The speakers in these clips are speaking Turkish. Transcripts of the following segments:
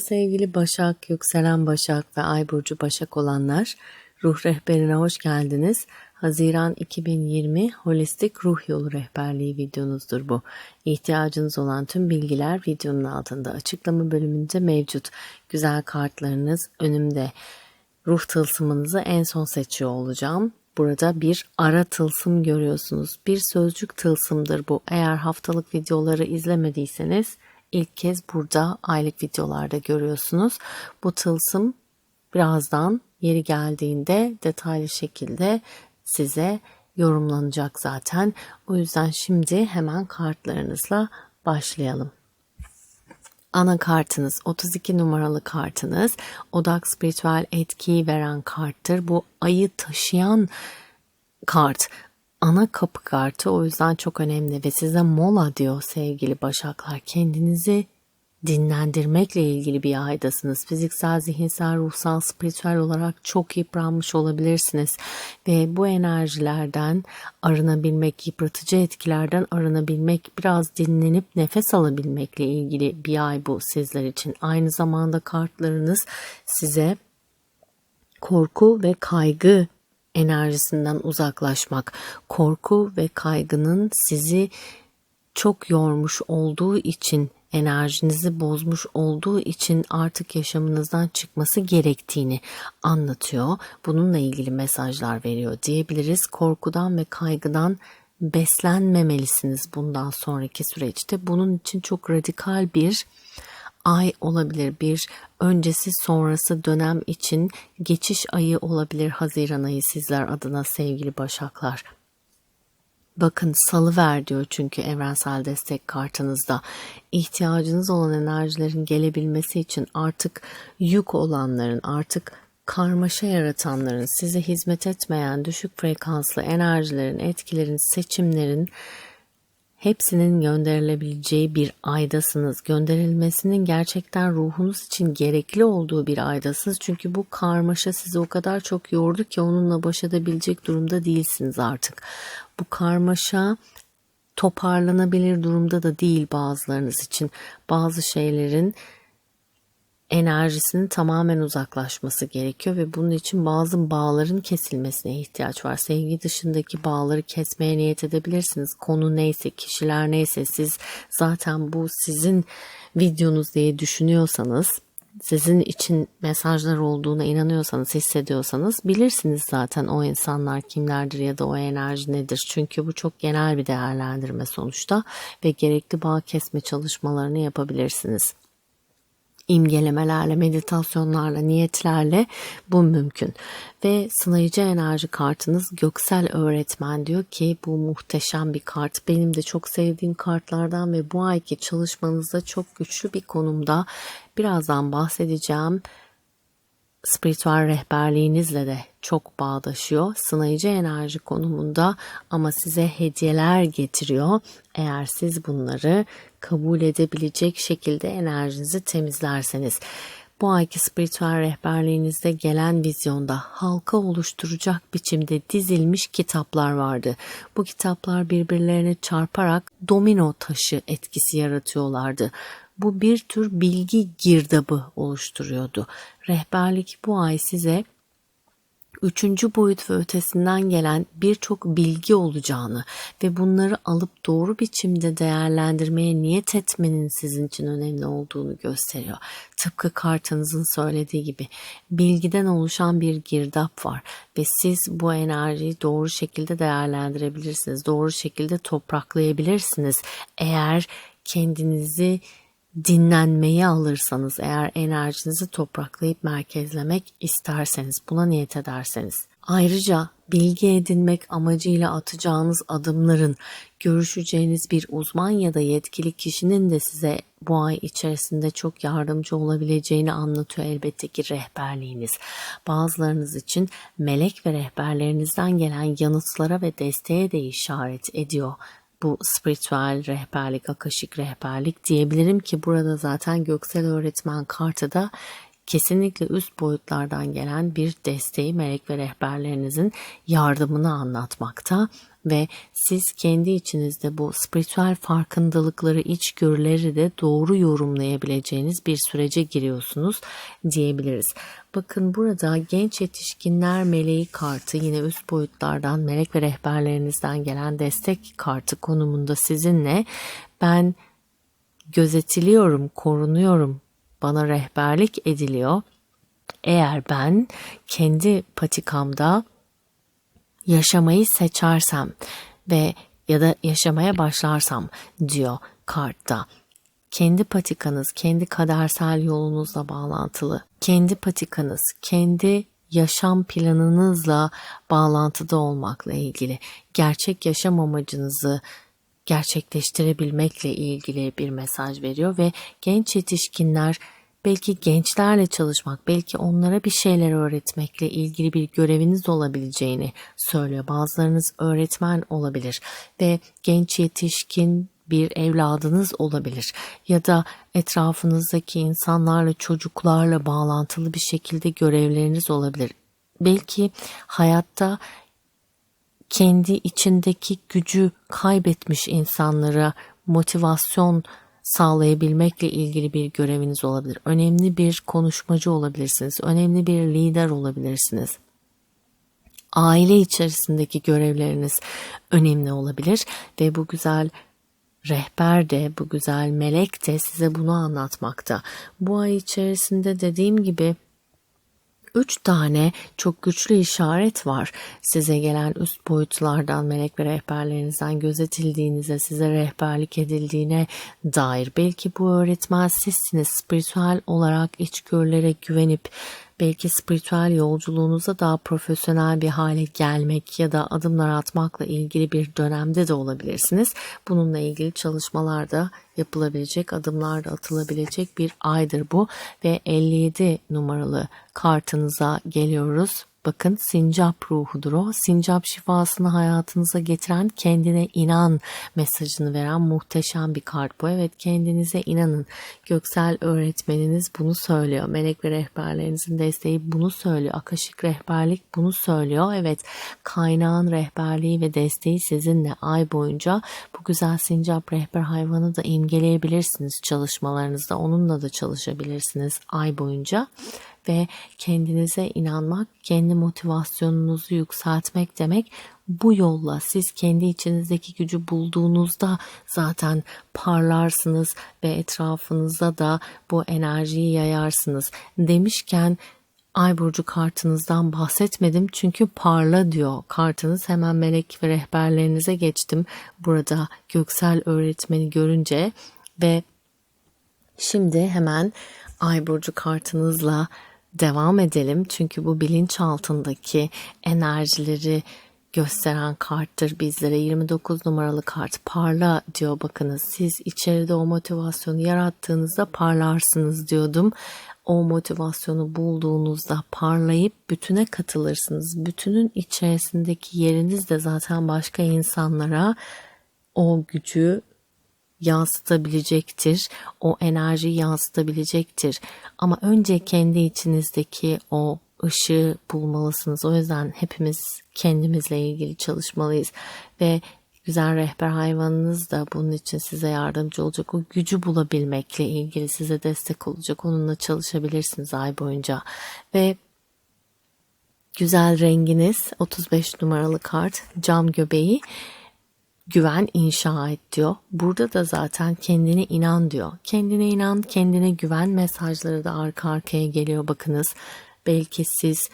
Sevgili Başak, yükselen Başak ve Ay burcu Başak olanlar. Ruh rehberine hoş geldiniz. Haziran 2020 Holistik Ruh Yolu Rehberliği videonuzdur bu. İhtiyacınız olan tüm bilgiler videonun altında açıklama bölümünde mevcut. Güzel kartlarınız önümde. Ruh tılsımınızı en son seçiyor olacağım. Burada bir ara tılsım görüyorsunuz. Bir sözcük tılsımdır bu. Eğer haftalık videoları izlemediyseniz ilk kez burada aylık videolarda görüyorsunuz. Bu tılsım birazdan yeri geldiğinde detaylı şekilde size yorumlanacak zaten. O yüzden şimdi hemen kartlarınızla başlayalım. Ana kartınız 32 numaralı kartınız odak spiritüel etkiyi veren karttır. Bu ayı taşıyan kart ana kapı kartı o yüzden çok önemli ve size mola diyor sevgili başaklar. Kendinizi dinlendirmekle ilgili bir aydasınız. Fiziksel, zihinsel, ruhsal, spiritüel olarak çok yıpranmış olabilirsiniz. Ve bu enerjilerden arınabilmek, yıpratıcı etkilerden arınabilmek, biraz dinlenip nefes alabilmekle ilgili bir ay bu sizler için. Aynı zamanda kartlarınız size korku ve kaygı enerjisinden uzaklaşmak, korku ve kaygının sizi çok yormuş olduğu için enerjinizi bozmuş olduğu için artık yaşamınızdan çıkması gerektiğini anlatıyor. Bununla ilgili mesajlar veriyor diyebiliriz. Korkudan ve kaygıdan beslenmemelisiniz bundan sonraki süreçte. Bunun için çok radikal bir ay olabilir. Bir öncesi sonrası dönem için geçiş ayı olabilir Haziran ayı sizler adına sevgili Başaklar. Bakın salıver diyor çünkü evrensel destek kartınızda. ihtiyacınız olan enerjilerin gelebilmesi için artık yük olanların, artık karmaşa yaratanların, size hizmet etmeyen düşük frekanslı enerjilerin, etkilerin, seçimlerin hepsinin gönderilebileceği bir aydasınız. Gönderilmesinin gerçekten ruhunuz için gerekli olduğu bir aydasınız. Çünkü bu karmaşa sizi o kadar çok yordu ki onunla baş edebilecek durumda değilsiniz artık. Bu karmaşa toparlanabilir durumda da değil bazılarınız için. Bazı şeylerin enerjisinin tamamen uzaklaşması gerekiyor ve bunun için bazı bağların kesilmesine ihtiyaç var. Sevgi dışındaki bağları kesmeye niyet edebilirsiniz. Konu neyse, kişiler neyse siz zaten bu sizin videonuz diye düşünüyorsanız sizin için mesajlar olduğuna inanıyorsanız, hissediyorsanız bilirsiniz zaten o insanlar kimlerdir ya da o enerji nedir. Çünkü bu çok genel bir değerlendirme sonuçta ve gerekli bağ kesme çalışmalarını yapabilirsiniz imgelemelerle, meditasyonlarla, niyetlerle bu mümkün. Ve sınayıcı enerji kartınız Göksel Öğretmen diyor ki bu muhteşem bir kart. Benim de çok sevdiğim kartlardan ve bu ayki çalışmanızda çok güçlü bir konumda. Birazdan bahsedeceğim spiritüel rehberliğinizle de çok bağdaşıyor. Sınayıcı enerji konumunda ama size hediyeler getiriyor. Eğer siz bunları kabul edebilecek şekilde enerjinizi temizlerseniz. Bu ayki spiritüel rehberliğinizde gelen vizyonda halka oluşturacak biçimde dizilmiş kitaplar vardı. Bu kitaplar birbirlerine çarparak domino taşı etkisi yaratıyorlardı. Bu bir tür bilgi girdabı oluşturuyordu. Rehberlik bu ay size üçüncü boyut ve ötesinden gelen birçok bilgi olacağını ve bunları alıp doğru biçimde değerlendirmeye niyet etmenin sizin için önemli olduğunu gösteriyor. Tıpkı kartınızın söylediği gibi bilgiden oluşan bir girdap var ve siz bu enerjiyi doğru şekilde değerlendirebilirsiniz. Doğru şekilde topraklayabilirsiniz. Eğer kendinizi dinlenmeyi alırsanız eğer enerjinizi topraklayıp merkezlemek isterseniz buna niyet ederseniz ayrıca bilgi edinmek amacıyla atacağınız adımların görüşeceğiniz bir uzman ya da yetkili kişinin de size bu ay içerisinde çok yardımcı olabileceğini anlatıyor elbette ki rehberliğiniz. Bazılarınız için melek ve rehberlerinizden gelen yanıtlara ve desteğe de işaret ediyor bu spiritüel rehberlik, akışık rehberlik diyebilirim ki burada zaten Göksel Öğretmen kartı da kesinlikle üst boyutlardan gelen bir desteği melek ve rehberlerinizin yardımını anlatmakta ve siz kendi içinizde bu spiritüel farkındalıkları, içgörüleri de doğru yorumlayabileceğiniz bir sürece giriyorsunuz diyebiliriz. Bakın burada genç yetişkinler meleği kartı yine üst boyutlardan melek ve rehberlerinizden gelen destek kartı konumunda sizinle ben gözetiliyorum, korunuyorum, bana rehberlik ediliyor. Eğer ben kendi patikamda yaşamayı seçersem ve ya da yaşamaya başlarsam diyor kartta. Kendi patikanız, kendi kadersel yolunuzla bağlantılı. Kendi patikanız, kendi yaşam planınızla bağlantıda olmakla ilgili. Gerçek yaşam amacınızı gerçekleştirebilmekle ilgili bir mesaj veriyor ve genç yetişkinler belki gençlerle çalışmak, belki onlara bir şeyler öğretmekle ilgili bir göreviniz olabileceğini söylüyor. Bazılarınız öğretmen olabilir ve genç yetişkin bir evladınız olabilir ya da etrafınızdaki insanlarla, çocuklarla bağlantılı bir şekilde görevleriniz olabilir. Belki hayatta kendi içindeki gücü kaybetmiş insanlara motivasyon sağlayabilmekle ilgili bir göreviniz olabilir. Önemli bir konuşmacı olabilirsiniz. Önemli bir lider olabilirsiniz. Aile içerisindeki görevleriniz önemli olabilir ve bu güzel rehber de bu güzel melek de size bunu anlatmakta. Bu ay içerisinde dediğim gibi Üç tane çok güçlü işaret var. Size gelen üst boyutlardan, melek ve rehberlerinizden gözetildiğinize, size rehberlik edildiğine dair. Belki bu öğretmen sizsiniz. Spiritüel olarak içgörülere güvenip belki spiritüel yolculuğunuza daha profesyonel bir hale gelmek ya da adımlar atmakla ilgili bir dönemde de olabilirsiniz. Bununla ilgili çalışmalarda yapılabilecek, adımlar da atılabilecek bir aydır bu ve 57 numaralı kartınıza geliyoruz. Bakın sincap ruhudur o. Sincap şifasını hayatınıza getiren kendine inan mesajını veren muhteşem bir kart bu. Evet kendinize inanın. Göksel öğretmeniniz bunu söylüyor. Melek ve rehberlerinizin desteği bunu söylüyor. Akaşık rehberlik bunu söylüyor. Evet kaynağın rehberliği ve desteği sizinle ay boyunca bu güzel sincap rehber hayvanı da imgeleyebilirsiniz çalışmalarınızda. Onunla da çalışabilirsiniz ay boyunca ve kendinize inanmak, kendi motivasyonunuzu yükseltmek demek. Bu yolla siz kendi içinizdeki gücü bulduğunuzda zaten parlarsınız ve etrafınıza da bu enerjiyi yayarsınız. Demişken Ay burcu kartınızdan bahsetmedim çünkü parla diyor kartınız. Hemen melek ve rehberlerinize geçtim. Burada göksel öğretmeni görünce ve şimdi hemen Ay burcu kartınızla devam edelim. Çünkü bu bilinç altındaki enerjileri gösteren karttır bizlere. 29 numaralı kart parla diyor bakınız. Siz içeride o motivasyonu yarattığınızda parlarsınız diyordum. O motivasyonu bulduğunuzda parlayıp bütüne katılırsınız. Bütünün içerisindeki yeriniz de zaten başka insanlara o gücü yansıtabilecektir. O enerjiyi yansıtabilecektir. Ama önce kendi içinizdeki o ışığı bulmalısınız. O yüzden hepimiz kendimizle ilgili çalışmalıyız ve güzel rehber hayvanınız da bunun için size yardımcı olacak. O gücü bulabilmekle ilgili size destek olacak. Onunla çalışabilirsiniz ay boyunca. Ve güzel renginiz 35 numaralı kart cam göbeği güven inşa et diyor. Burada da zaten kendine inan diyor. Kendine inan, kendine güven mesajları da arka arkaya geliyor bakınız. Belki siz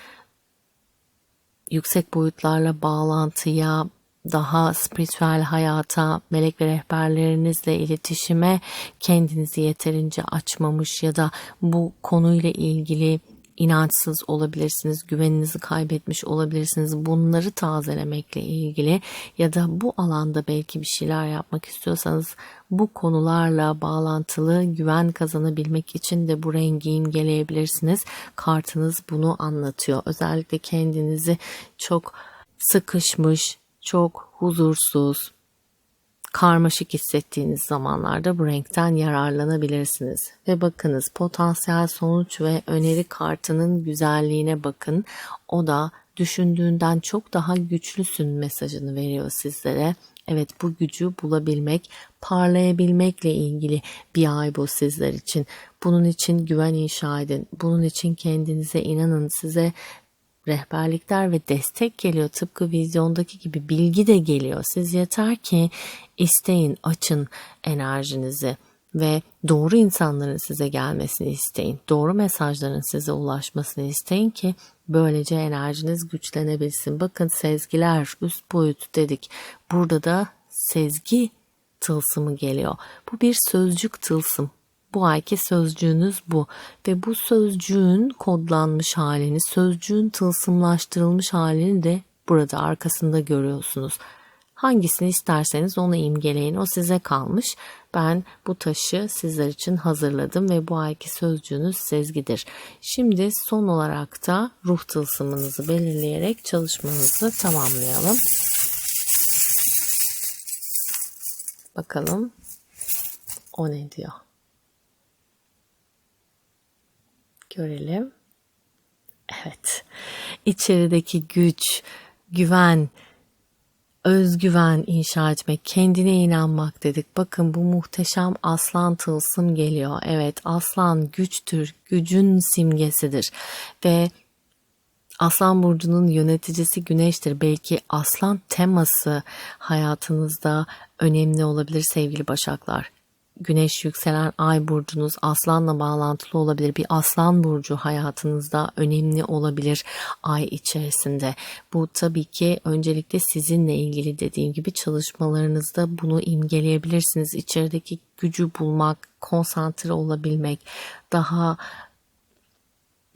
yüksek boyutlarla bağlantıya, daha spiritüel hayata, melek ve rehberlerinizle iletişime kendinizi yeterince açmamış ya da bu konuyla ilgili inançsız olabilirsiniz, güveninizi kaybetmiş olabilirsiniz. Bunları tazelemekle ilgili ya da bu alanda belki bir şeyler yapmak istiyorsanız bu konularla bağlantılı güven kazanabilmek için de bu rengi imgeleyebilirsiniz. Kartınız bunu anlatıyor. Özellikle kendinizi çok sıkışmış, çok huzursuz, karmaşık hissettiğiniz zamanlarda bu renkten yararlanabilirsiniz. Ve bakınız potansiyel sonuç ve öneri kartının güzelliğine bakın. O da düşündüğünden çok daha güçlüsün mesajını veriyor sizlere. Evet bu gücü bulabilmek, parlayabilmekle ilgili bir ay bu sizler için. Bunun için güven inşa edin. Bunun için kendinize inanın. Size rehberlikler ve destek geliyor. Tıpkı vizyondaki gibi bilgi de geliyor. Siz yeter ki isteyin, açın enerjinizi ve doğru insanların size gelmesini isteyin. Doğru mesajların size ulaşmasını isteyin ki böylece enerjiniz güçlenebilsin. Bakın sezgiler üst boyut dedik. Burada da sezgi tılsımı geliyor. Bu bir sözcük tılsım. Bu ayki sözcüğünüz bu ve bu sözcüğün kodlanmış halini, sözcüğün tılsımlaştırılmış halini de burada arkasında görüyorsunuz. Hangisini isterseniz onu imgeleyin. O size kalmış. Ben bu taşı sizler için hazırladım ve bu ayki sözcüğünüz sezgidir. Şimdi son olarak da ruh tılsımınızı belirleyerek çalışmanızı tamamlayalım. Bakalım o ne diyor. Görelim. Evet. İçerideki güç, güven, özgüven inşa etmek, kendine inanmak dedik. Bakın bu muhteşem aslan tılsım geliyor. Evet aslan güçtür, gücün simgesidir. Ve Aslan burcunun yöneticisi Güneş'tir. Belki aslan teması hayatınızda önemli olabilir sevgili Başaklar. Güneş yükselen ay burcunuz aslanla bağlantılı olabilir. Bir aslan burcu hayatınızda önemli olabilir ay içerisinde. Bu tabii ki öncelikle sizinle ilgili dediğim gibi çalışmalarınızda bunu imgeleyebilirsiniz. İçerideki gücü bulmak, konsantre olabilmek, daha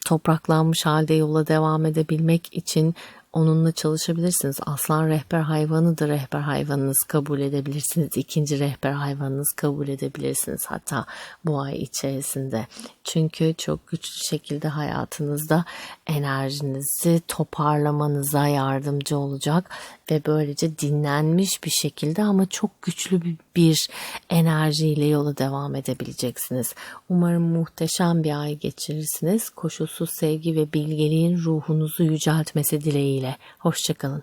topraklanmış halde yola devam edebilmek için onunla çalışabilirsiniz. Aslan rehber hayvanıdır. Rehber hayvanınız kabul edebilirsiniz. İkinci rehber hayvanınız kabul edebilirsiniz. Hatta bu ay içerisinde. Çünkü çok güçlü şekilde hayatınızda enerjinizi toparlamanıza yardımcı olacak ve böylece dinlenmiş bir şekilde ama çok güçlü bir enerjiyle yola devam edebileceksiniz. Umarım muhteşem bir ay geçirirsiniz. Koşulsuz sevgi ve bilgeliğin ruhunuzu yüceltmesi dileğiyle. Hoşçakalın.